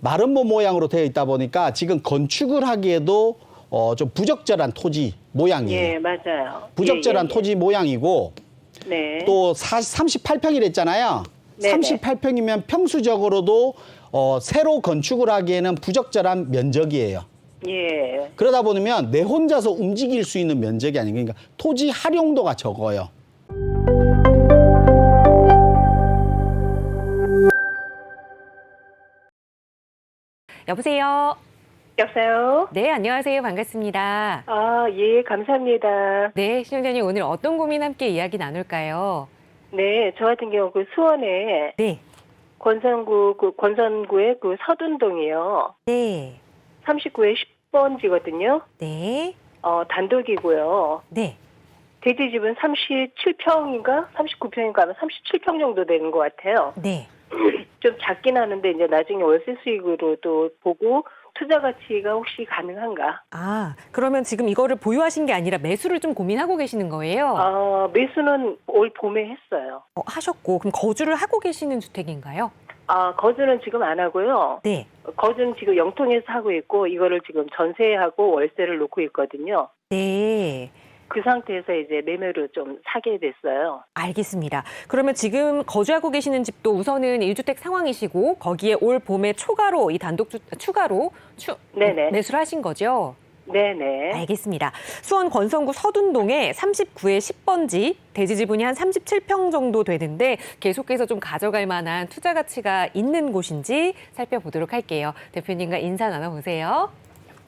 마름모 모양으로 되어 있다 보니까 지금 건축을 하기에도 어, 좀 부적절한 토지 모양이에요. 예, 맞아요. 부적절한 예, 예, 토지 모양이고 예. 네. 또 38평이랬잖아요. 네네. 38평이면 평수적으로도 어, 새로 건축을 하기에는 부적절한 면적이에요. 예. 그러다 보면 내 혼자서 움직일 수 있는 면적이 아닌 그러니까 토지 활용도가 적어요. 여보세요. 여보세요? 네, 안녕하세요. 반갑습니다. 아, 예, 감사합니다. 네, 시청자님 오늘 어떤 고민 함께 이야기 나눌까요? 네, 저 같은 경우 그 수원에 네, 권선구, 그 권선구의 그 서둔동이요. 네, 39에 10번지거든요. 네, 어, 단독이고요. 네. 대지 집은 37평인가? 39평인가? 아마 37평 정도 되는 것 같아요. 네. 좀 작긴 하는데 이제 나중에 월세 수익으로도 보고 투자 가치가 혹시 가능한가? 아, 그러면 지금 이거를 보유하신 게 아니라 매수를 좀 고민하고 계시는 거예요? 아, 매수는 올 봄에 했어요. 어, 하셨고, 그럼 거주를 하고 계시는 주택인가요? 아, 거주는 지금 안 하고요. 네. 거주는 지금 영통에서 하고 있고 이거를 지금 전세하고 월세를 놓고 있거든요. 네. 그 상태에서 이제 매매로 좀 사게 됐어요. 알겠습니다. 그러면 지금 거주하고 계시는 집도 우선은 1주택 상황이시고 거기에 올 봄에 초과로 이 단독 주 추가로 추, 네네. 매수를 하신 거죠? 네네. 알겠습니다. 수원 권성구 서둔동에 39에 10번지 대지 지분이 한 37평 정도 되는데 계속해서 좀 가져갈 만한 투자 가치가 있는 곳인지 살펴보도록 할게요. 대표님과 인사 나눠보세요.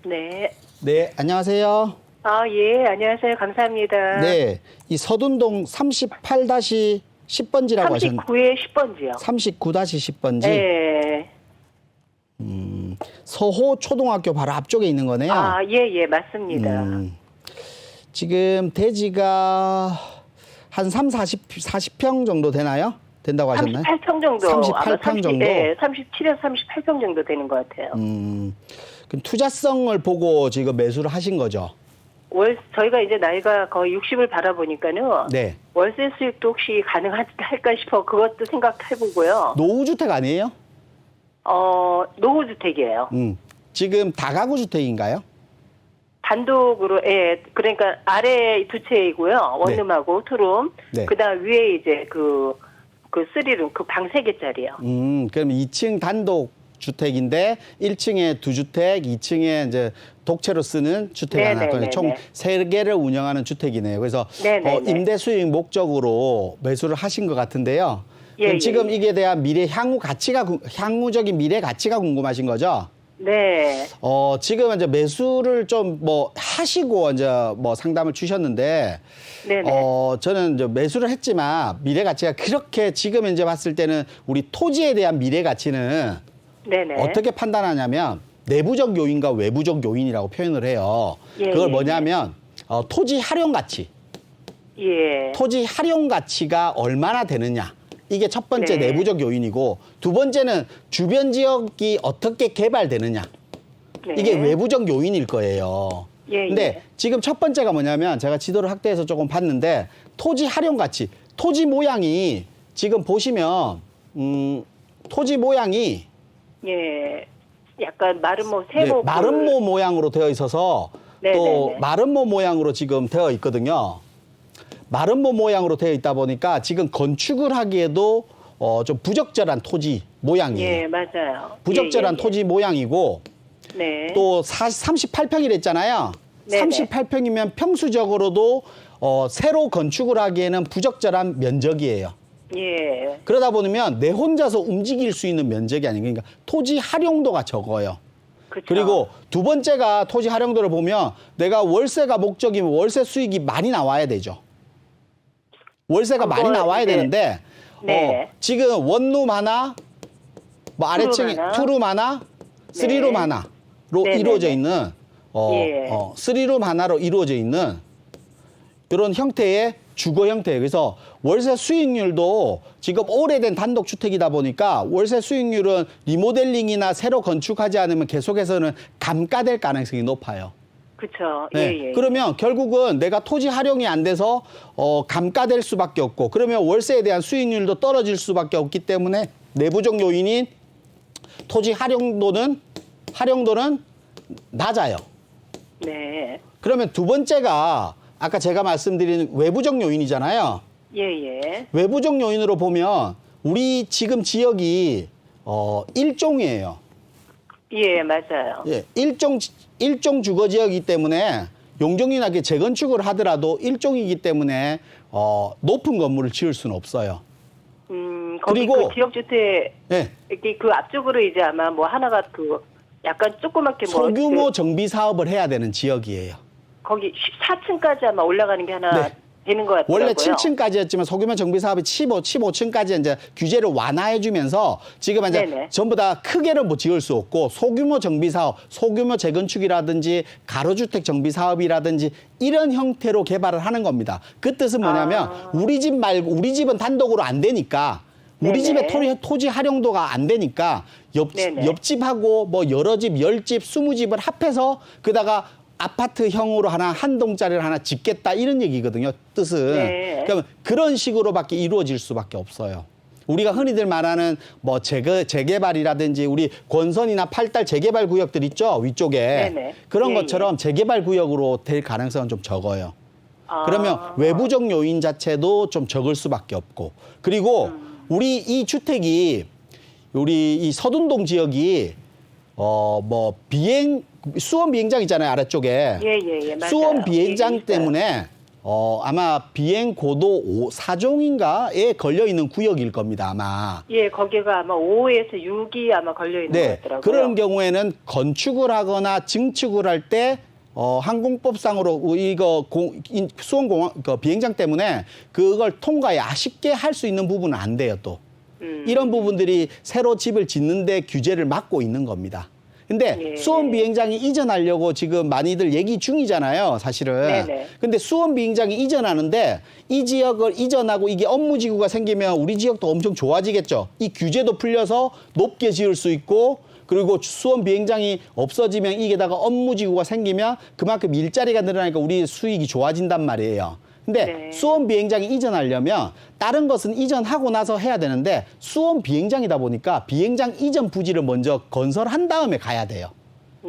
네. 네, 안녕하세요. 아, 예. 안녕하세요. 감사합니다. 네, 이 서둔동 38-10번지라고 하셨는데 39에 10번지요. 39-10번지 네. 서호 초등학교 바로 앞쪽에 있는 거네요. 아, 예, 예. 맞습니다. 음, 지금 대지가 한 3, 40, 40평 정도 되나요? 된다고 하셨나요? 38평 정도. 38평 아마 30, 정도? 네, 37에서 38평 정도 되는 것 같아요. 음, 그럼 투자성을 보고 지금 매수를 하신 거죠? 월 저희가 이제 나이가 거의 60을 바라보니까요. 네. 월세 수익도 혹시 가능할까 싶어 그것도 생각해보고요. 노후주택 아니에요? 어 노후 주택이에요. 음, 지금 다가구 주택인가요? 단독으로 예 그러니까 아래 두 채이고요 원룸하고 투룸 네. 그다음 위에 이제 그 그 쓰리룸 그 방 세 개짜리요. 음, 그럼 2층 단독 주택인데 1층에 두 주택, 2층에 이제 독채로 쓰는 주택 네, 하나, 네, 그러니까 네, 총 네. 세 개를 운영하는 주택이네요. 그래서 네, 네, 어, 네. 임대 수익 목적으로 매수를 하신 것 같은데요. 예, 그럼 예, 지금 예. 이게 대한 미래 향후 가치가 궁- 향후적인 미래 가치가 궁금하신 거죠? 네. 어, 지금 이제 매수를 좀 뭐 하시고 이제 뭐 상담을 주셨는데 네네. 어, 저는 이제 매수를 했지만 미래 가치가 그렇게 지금 이제 봤을 때는 우리 토지에 대한 미래 가치는 네네. 어떻게 판단하냐면 내부적 요인과 외부적 요인이라고 표현을 해요. 예, 그걸 예, 뭐냐면 어, 토지 활용 가치, 예. 토지 활용 가치가 얼마나 되느냐. 이게 첫 번째 네. 내부적 요인이고 두 번째는 주변 지역이 어떻게 개발되느냐. 네. 이게 외부적 요인일 거예요. 예, 근데 예. 지금 첫 번째가 뭐냐면 제가 지도를 확대해서 조금 봤는데 토지 활용 가치, 토지 모양이 지금 보시면 음, 토지 모양이 예. 약간 마름모 네, 세모 마름모 모양으로 되어 있어서 네, 또 네, 네. 마름모 모양으로 지금 되어 있거든요. 마름모 모양으로 되어 있다 보니까 지금 건축을 하기에도 어, 좀 부적절한 토지 모양이에요. 예, 맞아요. 부적절한 예, 예, 예. 토지 모양이고 네. 또 38평이랬잖아요. 네 네. 38평이면 평수적으로도 어, 새로 건축을 하기에는 부적절한 면적이에요. 예. 그러다 보면 내 혼자서 움직일 수 있는 면적이 아닌 그러니까 토지 활용도가 적어요. 그쵸. 그리고 두 번째가 토지 활용도를 보면 내가 월세가 목적이면 월세 수익이 많이 나와야 되죠. 월세가 많이 그걸 나와야 이제- 되는데 네. 어, 지금 원룸 하나, 뭐 아래층에 하나. 투룸 하나, 쓰리룸 네. 하나로 네네네. 이루어져 있는 어, 예. 어, 쓰리룸 하나로 이루어져 있는 이런 형태의 주거 형태예요. 그래서 월세 수익률도 지금 오래된 단독 주택이다 보니까 월세 수익률은 리모델링이나 새로 건축하지 않으면 계속해서는 감가될 가능성이 높아요. 그쵸. 네. 예, 예. 그러면 결국은 내가 토지 활용이 안 돼서 어, 감가될 수밖에 없고 그러면 월세에 대한 수익률도 떨어질 수밖에 없기 때문에 내부적 요인인 토지 활용도는 활용도는 낮아요. 네. 그러면 두 번째가 아까 제가 말씀드린 외부적 요인이잖아요. 예, 예. 외부적 요인으로 보면 우리 지금 지역이 어 일종이에요. 예, 맞아요. 예, 일종 일종 주거 지역이기 때문에 용적률하게 재건축을 하더라도 일종이기 때문에 어 높은 건물을 지을 수는 없어요. 음, 거기 그리고- 그 지역 주택 예. 이렇게 그 앞쪽으로 이제 아마 뭐 하나가 그 약간 조그맣게 뭐 소규모 그 정비 사업을 해야 되는 지역이에요. 거기 4층까지 아마 올라가는 게 하나 네. 되는 것 같더라고요. 원래 7층까지였지만 소규모 정비 사업이 15, 15층까지 이제 규제를 완화해 주면서 지금 이제 네네. 전부 다 크게는 뭐 지을 수 없고 소규모 정비 사업, 소규모 재건축이라든지 가로주택 정비 사업이라든지 이런 형태로 개발을 하는 겁니다. 그 뜻은 뭐냐면 아. 우리 집 말고 우리 집은 단독으로 안 되니까 우리. 집의 토지, 토지 활용도가 안 되니까 옆, 네네. 옆집하고 뭐 여러 집, 열 집, 스무 집을 합해서 그다가 아파트형으로 하나 한 동짜리를 하나 짓겠다 이런 얘기거든요. 뜻은. 네. 그러면 그런 식으로밖에 이루어질 수밖에 없어요. 우리가 흔히들 말하는 뭐 재개, 재개발이라든지 우리 권선이나 팔달 재개발 구역들 있죠 위쪽에 네네. 그런 예, 것처럼 재개발 구역으로 될 가능성은 좀 적어요. 아. 그러면 외부적 요인 자체도 좀 적을 수밖에 없고 그리고 음. 우리 이 주택이 우리 이 서둔동 지역이 어 뭐 비행 수원 비행장 있잖아요 아래쪽에 예, 예, 예, 맞아요. 수원 비행장 예, 있어요. 때문에 어 아마 비행 고도 5, 4종인가에 걸려 있는 구역일 겁니다 아마. 예, 거기가 아마 5에서 6이 아마 걸려 있는 네. 것 같더라고요. 그런 경우에는 건축을 하거나 증축을 할 때 어, 항공법상으로 이거 공, 인- 수원공항 그 비행장 때문에 그걸 통과에 아쉽게 할 수 있는 부분은 안 돼요 또. 음. 이런 부분들이 새로 집을 짓는데 규제를 막고 있는 겁니다. 근데 예. 수원 비행장이 이전하려고 지금 많이들 얘기 중이잖아요, 사실은. 네네. 근데 수원 비행장이 이전하는데 이 지역을 이전하고 이게 업무 지구가 생기면 우리 지역도 엄청 좋아지겠죠. 이 규제도 풀려서 높게 지을 수 있고 그리고 수원 비행장이 없어지면 이게다가 업무 지구가 생기면 그만큼 일자리가 늘어나니까 우리 수익이 좋아진단 말이에요. 근데 네. 수원 비행장이 이전하려면 다른 것은 이전하고 나서 해야 되는데 수원 비행장이다 보니까 비행장 이전 부지를 먼저 건설한 다음에 가야 돼요.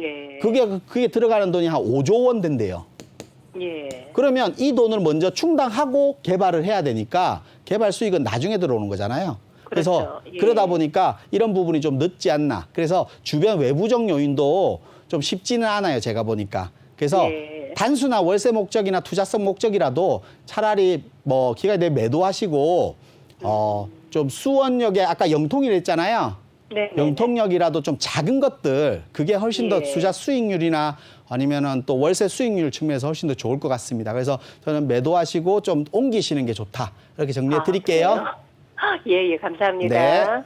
예. 그게 그게 들어가는 돈이 한 5조 원 된대요. 예. 그러면 이 돈을 먼저 충당하고 개발을 해야 되니까 개발 수익은 나중에 들어오는 거잖아요. 그래서 그렇죠. 예. 그러다 보니까 이런 부분이 좀 늦지 않나. 그래서 주변 외부적 요인도 좀 쉽지는 않아요. 제가 보니까. 그래서 예. 단순한 월세 목적이나 투자성 목적이라도 차라리 뭐 기가 내 매도하시고 어 좀 수원역에 아까 영통이라 했잖아요. 네. 네, 영통역이라도 좀 작은 것들 그게 훨씬 더 예. 투자 수익률이나 아니면은 또 월세 수익률 측면에서 훨씬 더 좋을 것 같습니다. 그래서 저는 매도하시고 좀 옮기시는 게 좋다. 이렇게 정리해 아, 드릴게요. 그래요? 예, 예, 감사합니다. 네.